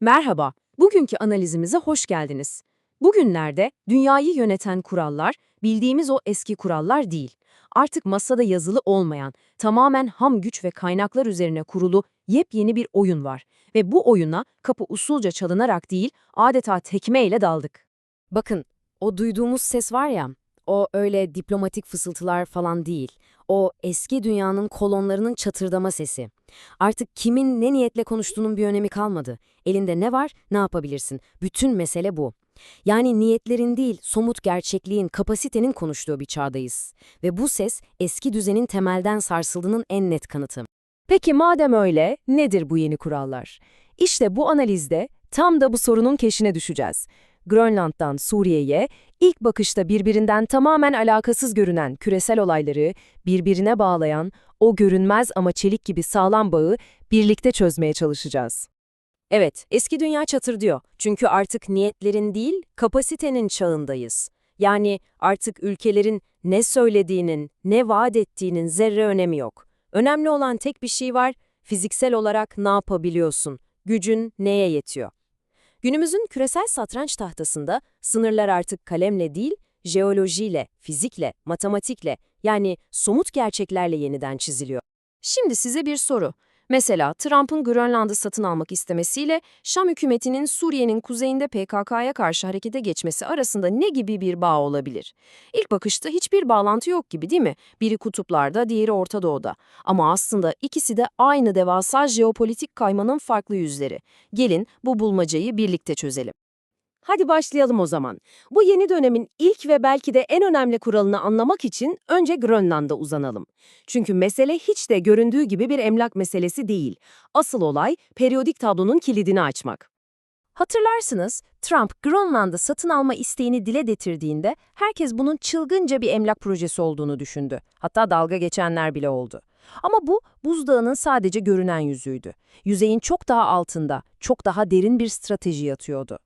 Merhaba, bugünkü analizimize hoş geldiniz. Bugünlerde dünyayı yöneten kurallar, bildiğimiz o eski kurallar değil. Artık masada yazılı olmayan, tamamen ham güç ve kaynaklar üzerine kurulu yepyeni bir oyun var. Ve bu oyuna kapı usulca çalınarak değil, adeta tekmeyle daldık. Bakın, o duyduğumuz ses var ya, o öyle diplomatik fısıltılar falan değil. O eski dünyanın kolonlarının çatırdama sesi. Artık kimin ne niyetle konuştuğunun bir önemi kalmadı. Elinde ne var, ne yapabilirsin? Bütün mesele bu. Yani niyetlerin değil, somut gerçekliğin, kapasitenin konuştuğu bir çağdayız. Ve bu ses eski düzenin temelden sarsıldığının en net kanıtı. Peki madem öyle, nedir bu yeni kurallar? İşte bu analizde tam da bu sorunun keşine düşeceğiz. Grönland'dan Suriye'ye, ilk bakışta birbirinden tamamen alakasız görünen küresel olayları birbirine bağlayan o görünmez ama çelik gibi sağlam bağı birlikte çözmeye çalışacağız. Evet, eski dünya çatır diyor. Çünkü artık niyetlerin değil, kapasitenin çağındayız. Yani artık ülkelerin ne söylediğinin, ne vaat ettiğinin zerre önemi yok. Önemli olan tek bir şey var, fiziksel olarak ne yapabiliyorsun, gücün neye yetiyor. Günümüzün küresel satranç tahtasında sınırlar artık kalemle değil, jeolojiyle, fizikle, matematikle yani somut gerçeklerle yeniden çiziliyor. Şimdi size bir soru. Mesela Trump'ın Grönland'ı satın almak istemesiyle Şam hükümetinin Suriye'nin kuzeyinde PKK'ya karşı harekete geçmesi arasında ne gibi bir bağ olabilir? İlk bakışta hiçbir bağlantı yok gibi değil mi? Biri kutuplarda, diğeri Orta Doğu'da. Ama aslında ikisi de aynı devasa jeopolitik kaymanın farklı yüzleri. Gelin bu bulmacayı birlikte çözelim. Hadi başlayalım o zaman. Bu yeni dönemin ilk ve belki de en önemli kuralını anlamak için önce Grönland'a uzanalım. Çünkü mesele hiç de göründüğü gibi bir emlak meselesi değil. Asıl olay periyodik tablonun kilidini açmak. Hatırlarsınız, Trump Grönland'ı satın alma isteğini dile getirdiğinde herkes bunun çılgınca bir emlak projesi olduğunu düşündü. Hatta dalga geçenler bile oldu. Ama bu buzdağının sadece görünen yüzüydü. Yüzeyin çok daha altında, çok daha derin bir strateji yatıyordu.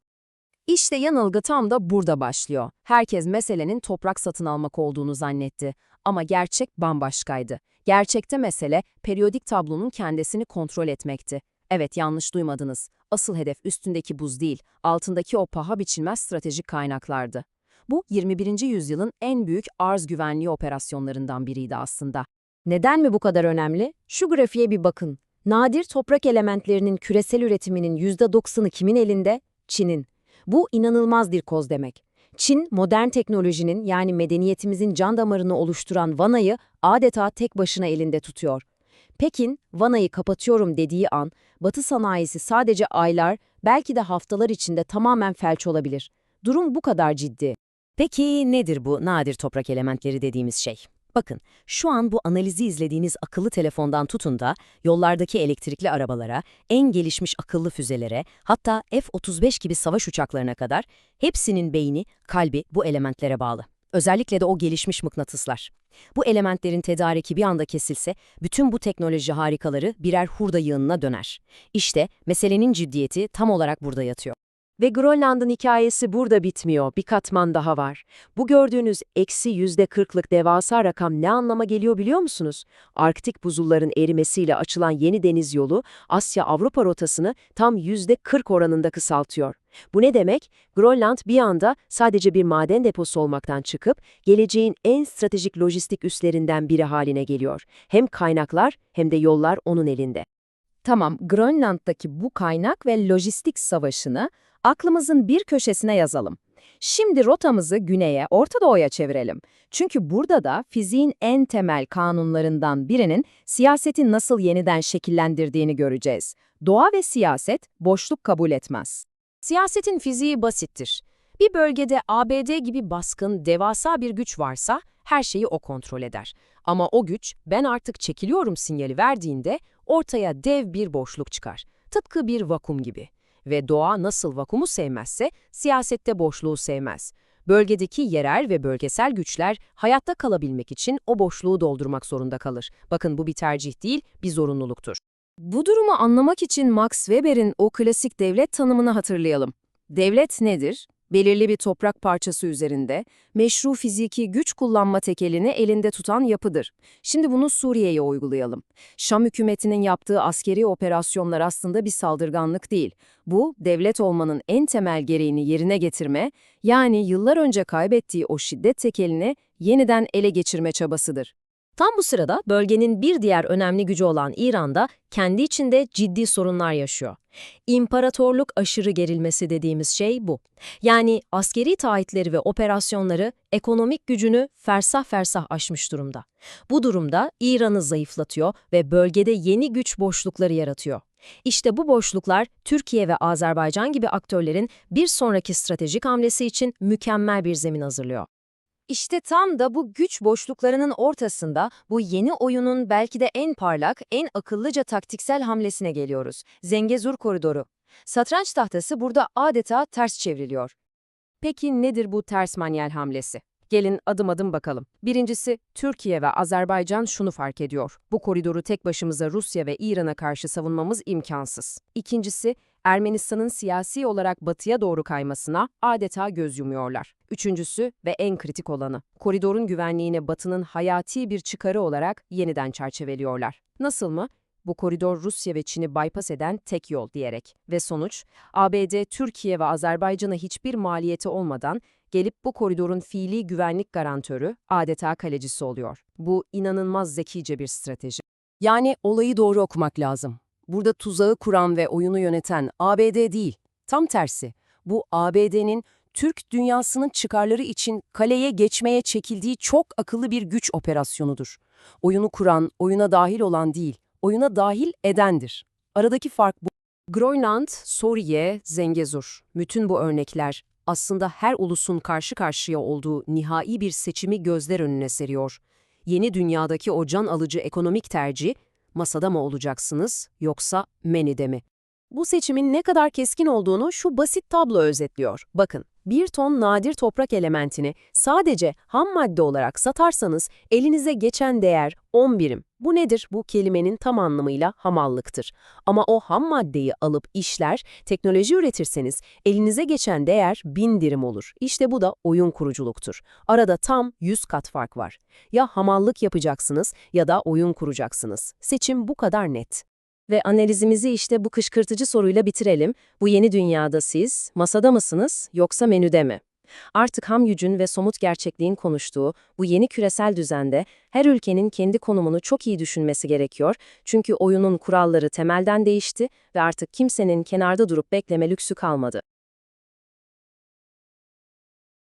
İşte yanılgı tam da burada başlıyor. Herkes meselenin toprak satın almak olduğunu zannetti. Ama gerçek bambaşkaydı. Gerçekte mesele periyodik tablonun kendisini kontrol etmekti. Evet yanlış duymadınız. Asıl hedef üstündeki buz değil, altındaki o paha biçilmez stratejik kaynaklardı. Bu 21. yüzyılın en büyük arz güvenliği operasyonlarından biriydi aslında. Neden mi bu kadar önemli? Şu grafiğe bir bakın. Nadir toprak elementlerinin küresel üretiminin %90'ı kimin elinde? Çin'in. Bu inanılmaz bir koz demek. Çin, modern teknolojinin yani medeniyetimizin can damarını oluşturan vanayı adeta tek başına elinde tutuyor. Pekin, vanayı kapatıyorum dediği an, Batı sanayisi sadece aylar, belki de haftalar içinde tamamen felç olabilir. Durum bu kadar ciddi. Peki nedir bu nadir toprak elementleri dediğimiz şey? Bakın, şu an bu analizi izlediğiniz akıllı telefondan tutun da yollardaki elektrikli arabalara, en gelişmiş akıllı füzelere, hatta F-35 gibi savaş uçaklarına kadar hepsinin beyni, kalbi bu elementlere bağlı. Özellikle de o gelişmiş mıknatıslar. Bu elementlerin tedariki bir anda kesilse, bütün bu teknoloji harikaları birer hurda yığınına döner. İşte meselenin ciddiyeti tam olarak burada yatıyor. Ve Grönland'ın hikayesi burada bitmiyor, bir katman daha var. Bu gördüğünüz eksi yüzde kırklık devasa rakam ne anlama geliyor biliyor musunuz? Arktik buzulların erimesiyle açılan yeni deniz yolu, Asya-Avrupa rotasını tam yüzde kırk oranında kısaltıyor. Bu ne demek? Grönland bir anda sadece bir maden deposu olmaktan çıkıp, geleceğin en stratejik lojistik üslerinden biri haline geliyor. Hem kaynaklar hem de yollar onun elinde. Tamam, Grönland'daki bu kaynak ve lojistik savaşını aklımızın bir köşesine yazalım. Şimdi rotamızı güneye, Orta Doğu'ya çevirelim. Çünkü burada da fiziğin en temel kanunlarından birinin siyaseti nasıl yeniden şekillendirdiğini göreceğiz. Doğa ve siyaset boşluk kabul etmez. Siyasetin fiziği basittir. Bir bölgede ABD gibi baskın, devasa bir güç varsa her şeyi o kontrol eder. Ama o güç ben artık çekiliyorum sinyali verdiğinde ortaya dev bir boşluk çıkar. Tıpkı bir vakum gibi. Ve doğa nasıl vakumu sevmezse siyasette boşluğu sevmez. Bölgedeki yerel ve bölgesel güçler hayatta kalabilmek için o boşluğu doldurmak zorunda kalır. Bakın bu bir tercih değil, bir zorunluluktur. Bu durumu anlamak için Max Weber'in o klasik devlet tanımını hatırlayalım. Devlet nedir? Belirli bir toprak parçası üzerinde meşru fiziki güç kullanma tekelini elinde tutan yapıdır. Şimdi bunu Suriye'ye uygulayalım. Şam hükümetinin yaptığı askeri operasyonlar aslında bir saldırganlık değil. Bu, devlet olmanın en temel gereğini yerine getirme, yani yıllar önce kaybettiği o şiddet tekelini yeniden ele geçirme çabasıdır. Tam bu sırada bölgenin bir diğer önemli gücü olan İran'da kendi içinde ciddi sorunlar yaşıyor. İmparatorluk aşırı gerilmesi dediğimiz şey bu. Yani askeri taahhütleri ve operasyonları ekonomik gücünü fersah fersah aşmış durumda. Bu durumda İran'ı zayıflatıyor ve bölgede yeni güç boşlukları yaratıyor. İşte bu boşluklar Türkiye ve Azerbaycan gibi aktörlerin bir sonraki stratejik hamlesi için mükemmel bir zemin hazırlıyor. İşte tam da bu güç boşluklarının ortasında bu yeni oyunun belki de en parlak, en akıllıca taktiksel hamlesine geliyoruz. Zengezur koridoru. Satranç tahtası burada adeta ters çevriliyor. Peki nedir bu ters manyel hamlesi? Gelin adım adım bakalım. Birincisi, Türkiye ve Azerbaycan şunu fark ediyor. Bu koridoru tek başımıza Rusya ve İran'a karşı savunmamız imkansız. İkincisi, Ermenistan'ın siyasi olarak batıya doğru kaymasına adeta göz yumuyorlar. Üçüncüsü ve en kritik olanı, koridorun güvenliğini batının hayati bir çıkarı olarak yeniden çerçeveliyorlar. Nasıl mı? Bu koridor Rusya ve Çin'i bypass eden tek yol diyerek. Ve sonuç, ABD, Türkiye ve Azerbaycan'a hiçbir maliyeti olmadan gelip bu koridorun fiili güvenlik garantörü, adeta kalecisi oluyor. Bu inanılmaz zekice bir strateji. Yani olayı doğru okumak lazım. Burada tuzağı kuran ve oyunu yöneten ABD değil, tam tersi. Bu ABD'nin Türk dünyasının çıkarları için kaleye geçmeye çekildiği çok akıllı bir güç operasyonudur. Oyunu kuran, oyuna dahil olan değil, oyuna dahil edendir. Aradaki fark bu. Grönland, Suriye, Zengezur. Bütün bu örnekler aslında her ulusun karşı karşıya olduğu nihai bir seçimi gözler önüne seriyor. Yeni dünyadaki o can alıcı ekonomik tercih, masada mı olacaksınız yoksa menüde mi? Bu seçimin ne kadar keskin olduğunu şu basit tablo özetliyor. Bakın, bir ton nadir toprak elementini sadece ham madde olarak satarsanız elinize geçen değer 10 birim. Bu nedir? Bu kelimenin tam anlamıyla hamallıktır. Ama o ham maddeyi alıp işler, teknoloji üretirseniz elinize geçen değer 1000 dirim olur. İşte bu da oyun kuruculuktur. Arada tam 100 kat fark var. Ya hamallık yapacaksınız ya da oyun kuracaksınız. Seçim bu kadar net. Ve analizimizi işte bu kışkırtıcı soruyla bitirelim. Bu yeni dünyada siz masada mısınız yoksa menüde mi? Artık ham gücün ve somut gerçekliğin konuştuğu bu yeni küresel düzende her ülkenin kendi konumunu çok iyi düşünmesi gerekiyor. Çünkü oyunun kuralları temelden değişti ve artık kimsenin kenarda durup bekleme lüksü kalmadı.